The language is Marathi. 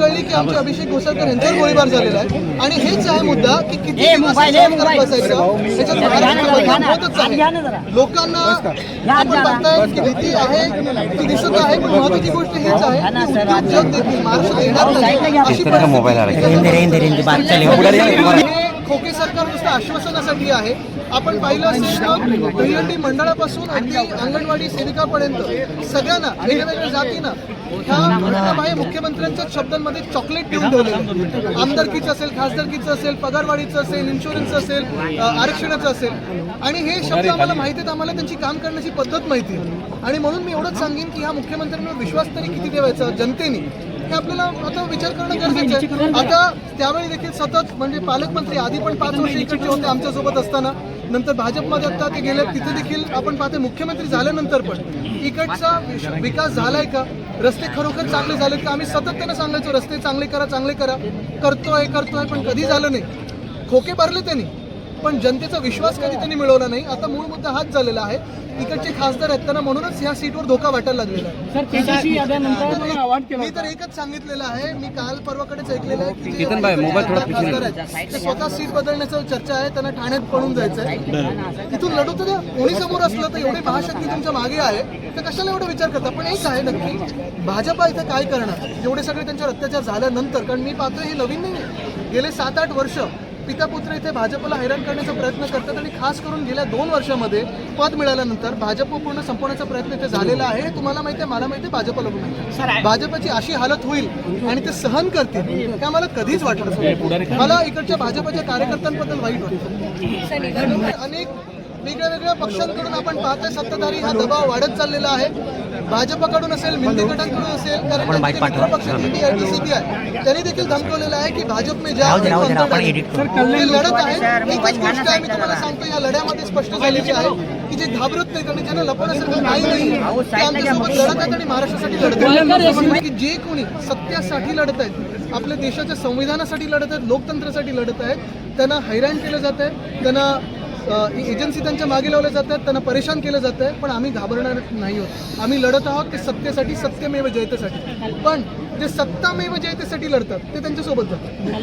कळली की आमचे अभिषेक घोसाळकर यांच्यावर गोळीबार झालेला आहे. आणि हेच आहे मुद्दा की किती दिवस सहन करत. बसायचं आहे. लोकांना आपण बघताय की भीती आहे ती दिसत आहे पण महत्वाची गोष्ट हेच आहे की उद्योजक देखील महाराष्ट्रात येणार नाही अशी परिस्थिती हे खोके सरकार नुसतं आश्वासनासाठी आहे. आपण पाहिलं असेल तर दहीहंडी मंडळापासून अगदी अंगणवाडी सेविकापर्यंत सगळ्यांना वेगवेगळ्या जातीनं ह्या घटनाबाह्य मुख्यमंत्र्यांच्या शब्दांमध्ये चॉकलेट देऊन ठेवलेलं. आमदारकीचं असेल खासदारकीचं असेल पगारवाढीचं असेल इन्शुरन्स असेल आरक्षणाचं असेल. आणि हे शब्द आम्हाला माहिती आहेत आम्हाला त्यांची काम करण्याची पद्धत माहिती आहे. आणि म्हणून मी एवढंच सांगेन की ह्या मुख्यमंत्र्यांवर विश्वास तरी किती ठेवायचा जनतेने हे आपल्याला आता विचार करणं गरजेचं आहे. आता त्यावेळी देखील सतत म्हणजे पालकमंत्री आधी पण पाच वर्ष इकडचे होते आमच्यासोबत असताना नंतर भाजपमध्ये आता ते गेले तिथे देखील आपण पाहते मुख्यमंत्री झाल्यानंतर पण. इकडचा विकास झालाय का? रस्ते खरोखर चांगले झालेत का? आम्ही सतत त्यांना सांगायचो रस्ते चांगले करा चांगले करा. करतोय करतोय पण कधी झालं नाही. खोके भरले त्यांनी. पण जनतेचा विश्वास कधी त्यांनी मिळवला नाही. आता मूळ मुद्दा हाच झालेला आहे. इकडचे खासदार आहेत त्यांना म्हणूनच ह्या सीटवर धोका वाटायला लागलेला आहे. मी तर एकच सांगितलेलं आहे. मी काल परवाकडेच ऐकलेलं आहे की जे केतन भाई, मोबाईल थोडा खासदार आहेत, ते स्वतः सीट बदलण्याचं चर्चा आहे. त्यांना ठाण्यात पळून जायचंय. तिथून लढू तर कोणी समोर असलं तर एवढी महाशक्ती तुमच्या मागे आहे. तर कशाला एवढा विचार करता? पण एक आहे नक्की. भाजपा इथं काय करणार? जेवढे सगळे त्यांच्यावर अत्याचार झाल्यानंतर कारण मी पाहतोय हे नवीन नाही आहे. गेले सात आठ वर्ष पिता पुत्र इथे भाजपला हैराण करण्याचा प्रयत्न करतात आणि खास करून गेल्या दोन वर्षामध्ये पद मिळाल्यानंतर भाजप पूर्ण संपवण्याचा प्रयत्न इथे झालेला आहे तुम्हाला माहिती आहे मला माहिती आहे भाजपला माहिती. भाजपची अशी हालत होईल आणि ते सहन करतील हे आम्हाला कधीच नव्हतं. मला इकडच्या भाजपच्या कार्यकर्त्यांबद्दल वाईट वाटतं अनेक वेगळ्या वेगळ्या पक्षांकडून आपण पाहतोय सत्ताधारी हा दबाव वाढत चाललेला आहे भाजपकडून असेल मिंदे गटांकडून असेल कारण पक्ष सीबीआय त्यांनी देखील धमकवलेलं आहे की भाजप में जा ते लढत आहे. एकच गोष्ट आहे मी तुम्हाला सांगतो या लढ्यामध्ये स्पष्ट झालेली आहे की जे घाबरत नाहीत आणि ज्यांना लपवण्यासारखं काही नाही. ते आमच्यासोबत लढत आहेत आणि महाराष्ट्रासाठी लढत आहेत की जे कोणी सत्यासाठी लढत आहेत आपल्या देशाच्या संविधानासाठी लढत आहेत लोकतंत्रासाठी लढत आहेत त्यांना हैराण केलं जात आहे त्यांना ही एजन्सी त्यांच्या मागे लावल्या जातात त्यांना परेशान केलं जात आहे पण आम्ही घाबरणार नाही आहोत. आम्ही लढत आहोत ते सत्तेसाठी सत्यमेव जयतेसाठी. पण जे सत्तामेव जयतेसाठी लढतात ते त्यांच्यासोबत जातात.